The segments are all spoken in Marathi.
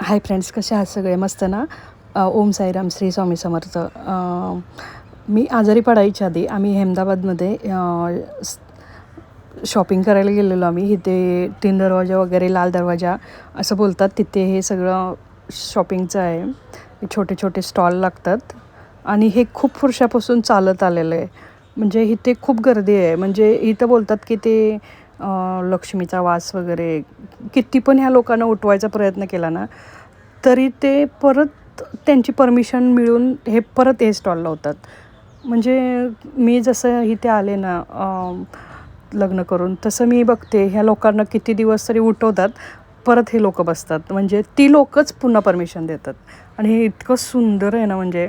हाय फ्रेंड्स कसे आहात सगळे? मस्त ना? ओम साईराम श्री स्वामी समर्थ. मी आजारी पडायच्या आधी आम्ही अहमदाबादमध्ये शॉपिंग करायला गेलेलो आम्ही. इथे तीन दरवाजा वगैरे लाल दरवाजा असं बोलतात. तिथे हे सगळं शॉपिंगचं आहे. छोटे छोटे स्टॉल लागतात. आणि हे खूप वर्षापासून चालत आलेलं आहे. म्हणजे इथे खूप गर्दी आहे. म्हणजे इथं बोलतात की ते लक्ष्मीचा वास वगैरे किती पण ह्या लोकांना उठवायचा प्रयत्न केला ना तरी ते परत त्यांची परमिशन मिळून हे परत हे स्टॉल लावतात म्हणजे मी जसं इथे आले ना लग्न करून तसं मी बघते ह्या लोकांना किती दिवस तरी उठवतात परत हे लोक बसतात. म्हणजे ती लोकच पुन्हा परमिशन देतात. आणि हे इतकं सुंदर आहे ना म्हणजे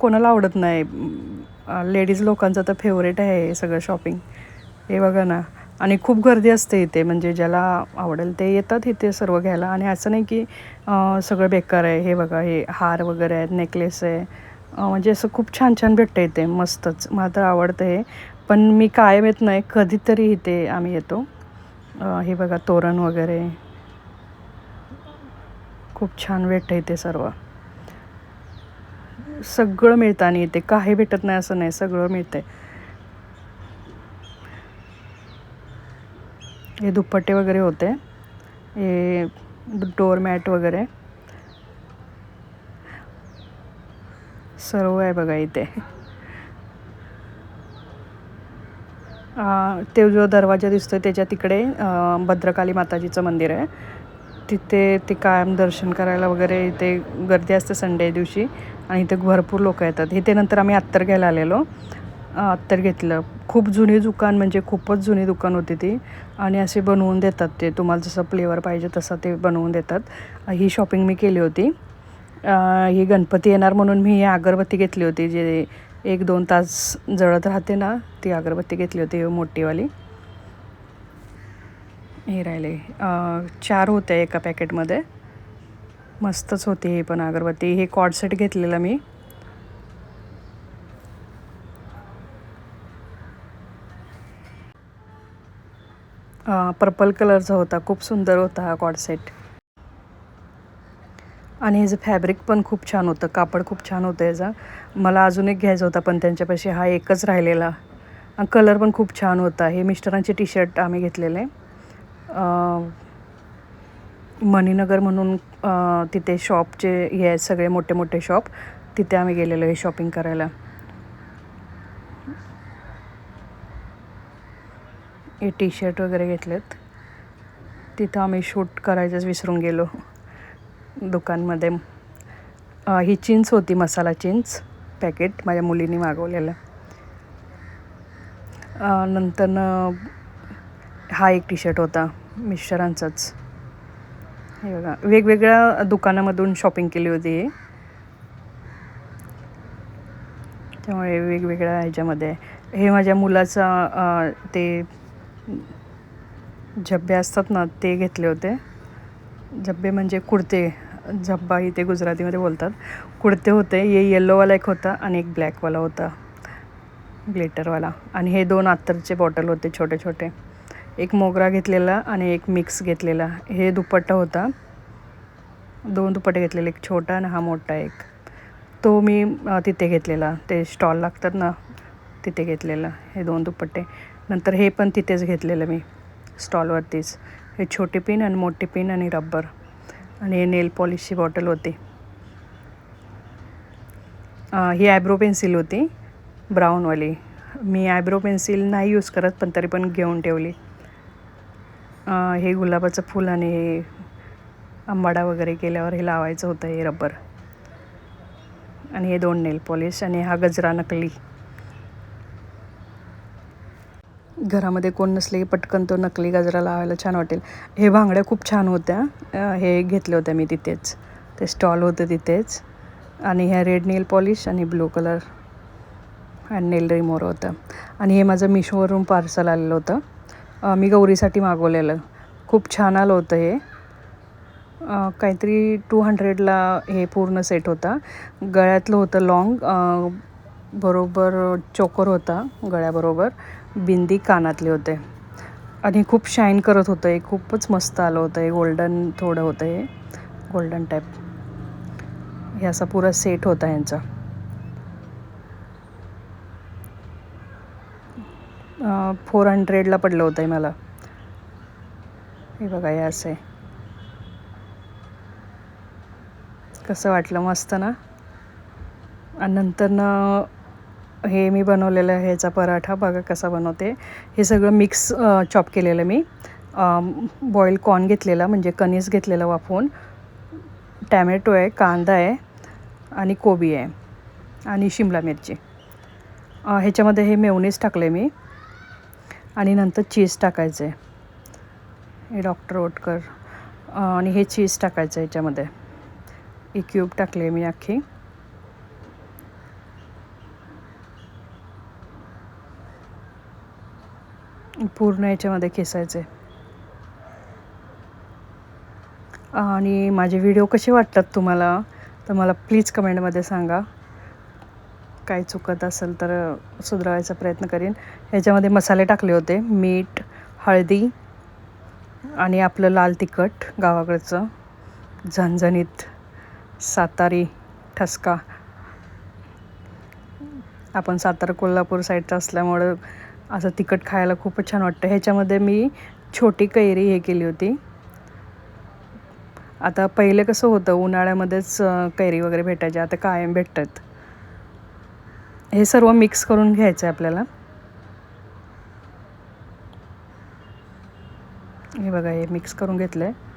कोणाला आवडत नाही. लेडीज लोकांचं तर फेवरेट आहे हे सगळं शॉपिंग हे बघा ना. आणि खूप गर्दी असते इथे. म्हणजे ज्याला आवडेल ते येतात इथे सर्व घ्यायला. आणि असं नाही की सगळं बेकार आहे. हे बघा हे हार वगैरे आहेत नेकलेस आहे. म्हणजे असं खूप छान छान भेटतं इथे. मस्तच. मला तर आवडतं हे. पण मी कायम येत नाही. कधीतरी इथे आम्ही येतो. हे बघा तोरण वगैरे. खूप छान भेटतं इथे सर्व. सगळं मिळतं आणि इथे. काही भेटत नाही असं नाही. सगळं मिळतं आहे हे दुपट्टे वगैरे होते. हे डोअर मॅट वगैरे. सर्व आहे बघा इथे. ते जो दरवाजा दिसतो आहे त्याच्या तिकडे भद्रकाली माताजीचं मंदिर आहे. तिथे ते कायम दर्शन करायला वगैरे इथे गर्दी असते संडे दिवशी. आणि इथे भरपूर लोक येतात. इथे नंतर आम्ही अत्तर घ्यायला आलेलो. अत्तर घेतलं. खूप जुनी दुकान म्हणजे खूपच जुनी दुकान होती ती. आणि असे बनवून देतात ते. तुम्हाला जसं फ्लेवर पाहिजे तसं ते बनवून देतात. ही शॉपिंग मी केली होती. ही गणपती येणार म्हणून मी ही अगरबत्ती घेतली होती. जे एक दोन तास जळत राहते ना ती अगरबत्ती घेतली होती मोठीवाली. हे राहिले. चार होत्या एका पॅकेटमध्ये मस्तच होती हे पण अगरबत्ती. हे कॉड सेट घेतलेला मी. पर्पल कलरचा होता खूप सुंदर होता हा कॉडसेट आणि ह्याचं फॅब्रिक पण खूप छान होतं कापड खूप छान होतं याचा. मला अजून एक घ्यायचा होता पण त्यांच्यापाशी हा एकच राहिलेला. कलर पण खूप छान होता. हे मिस्टरांचे टी शर्ट आम्ही घेतलेले. अं, मणीनगर म्हणून तिथे शॉपचे हे आहेत सगळे मोठे मोठे शॉप तिथे आम्ही गेलेलो हे शॉपिंग करायला. हे टी शर्ट वगैरे घेतलेत. तिथं आम्ही शूट करायचंच विसरून गेलो दुकानमध्ये. ही चिंच होती मसाला चिंच पॅकेट माझ्या मुलीने मागवलेलं. नंतर नंतरनं हा एक टी शर्ट होता मिस्टरांचाच हे बघा वेगवेगळ्या दुकानामधून शॉपिंग केली होती त्यामुळे वेगवेगळ्या ह्याच्यामध्ये. हे माझ्या मुलाचा ते झब्बे असतात ना ते घेतले होते. झब्बे म्हणजे कुडते. झब्बा इथे गुजरातीमध्ये बोलतात. कुडते होते हे येल्लोवाला एक होता आणि एक ब्लॅकवाला होता. ग्लिटरवाला आणि हे दोन अत्तरचे बॉटल होते छोटे छोटे. एक मोगरा घेतलेला आणि एक मिक्स घेतलेला. हे दुपट्टा होता. दोन दुपट्टे घेतलेले एक छोटा आणि हा मोठा एक. तो मी तिथे घेतलेला. ते स्टॉल लागतात ना तिथे घेतलेला हे दोन दुपट्टे. नंतर हे पण तिथेच घेतलेलं मी. स्टॉलवरतीच. हे छोटी पिन आणि मोठी पिन आणि रब्बर. आणि हे नेल पॉलिशची बॉटल होती. ही आयब्रो पेन्सिल होती. ब्राऊनवाली मी आयब्रो पेन्सिल नाही यूज करत पण तरी पण घेऊन ठेवली. हे गुलाबाचं फूल आणि हे आंबाडा वगैरे केल्यावर हे लावायचं होतं हे रबर आणि हे दोन नेल पॉलिश आणि हा गजरा नकली. घरामध्ये कोण नसले की पटकन तो नकली गजरा लावायला छान वाटेल. हे भांगड्या खूप छान होत्या. हे घेतले होत्या मी तिथेच. ते स्टॉल होतं तिथेच. आणि ह्या रेड नेल पॉलिश आणि blue colour and nail remover होतं. आणि हे माझं मिशोवरून पार्सल आलेलं होतं. मी गौरीसाठी मागवलेलं. खूप छान आलं होतं हे. काहीतरी टू हंड्रेडला हे पूर्ण सेट होता. गळ्यातलं होतं लाँग बरोबर चोकर होता गळ्याबरोबर. बिंदी कानातले होते. आणि खूप शाईन करत होतं. हे खूपच मस्त आलं होतं. हे गोल्डन थोडं होतं हे. गोल्डन टाईप हे असा पुरा सेट होता यांचा फोर हंड्रेडला पडलं होतं आहे मला. हे बघा हे असं. आहे कसं वाटलं? मस्त ना? आणि नंतरनं हे मी बनवलेलं आहे ह्याचा पराठा. बघा कसा बनवते. हे सगळं मिक्स चॉप केलेलं मी. बॉईल कॉर्न घेतलेला म्हणजे कणीस घेतलेला वाफवून टॅमॅटो आहे कांदा आहे आणि कोबी आहे आणि शिमला मिरची. ह्याच्यामध्ये हे मेवनीस टाकले मी. आणि नंतर चीज टाकायचं आहे हे डॉक्टर ओटकर. आणि हे चीज टाकायचं आहे ह्याच्यामध्ये. एक क्यूब टाकले मी अख्खी. पूर्ण याच्यामध्ये खेसायचे आणि माझे व्हिडिओ कसे वाटतात तुम्हाला तर मला प्लीज कमेंटमध्ये सांगा. काय चुकत असेल तर सुधारायचा प्रयत्न करीन. ह्याच्यामध्ये मसाले टाकले होते मीठ हळदी आणि आपलं लाल तिखट गावाकडचं. झणझणीत सातारी ठसका. आपण सातारा कोल्हापूर साईडचं असल्यामुळं असं तिखट खायला खूपच छान वाटतं. ह्याच्यामध्ये मी छोटी कैरी हे केली होती. आता पहिले कसं होतं उन्हाळ्यामध्येच कैरी वगैरे भेटायच्या आता कायम भेटतात. हे सर्व मिक्स करून घ्यायचं आहे आपल्याला. हे बघा हे मिक्स करून घेतलं आहे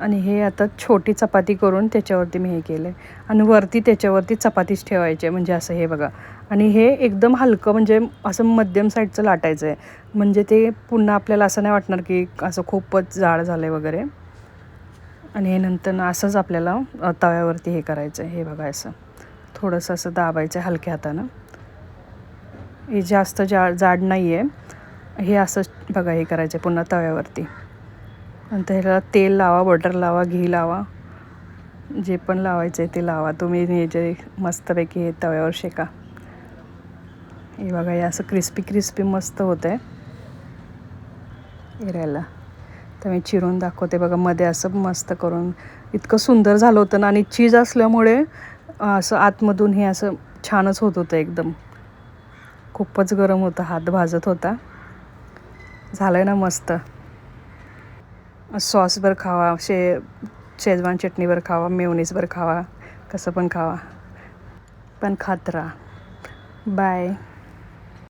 आणि हे आता छोटी चपाती करून त्याच्यावरती मी हे केलं आहे आणि वरती त्याच्यावरती चपातीच ठेवायची. म्हणजे असं हे बघा. आणि हे एकदम हलकं म्हणजे असं मध्यम साईडचं लाटायचं आहे म्हणजे ते पुन्हा आपल्याला असं नाही वाटणार की असं खूपच जाड झालं आहे वगैरे. आणि हे नंतर असंच आपल्याला तव्यावरती हे करायचं आहे हे बघा असं. थोडंसं असं दाबायचं आहे हलक्या हातानं. हे जास्त जा जाड नाही आहे हे असंच बघा हे करायचं आहे पुन्हा तव्यावरती. नंतर ह्याला तेल लावा बटर लावा घी लावा. जे पण लावायचं आहे ते लावा. तुम्ही हे जे मस्तपैकी हे तव्यावर शेका. हे बघा हे असं क्रिस्पी क्रिस्पी मस्त होतं आहे इरायला तर मी चिरून दाखवते बघा मध्ये असं मस्त करून. इतकं सुंदर झालं होतं ना आणि चीज असल्यामुळे असं आतमधून हे असं छानच होत होतं एकदम. खूपच गरम होतं हात भाजत होता. झालं आहे ना मस्त. सॉसवर खावा शे शेजवान चटणीवर खावा मेवनीजवर खावा कसं पण खावा. पण खात राहा. बाय.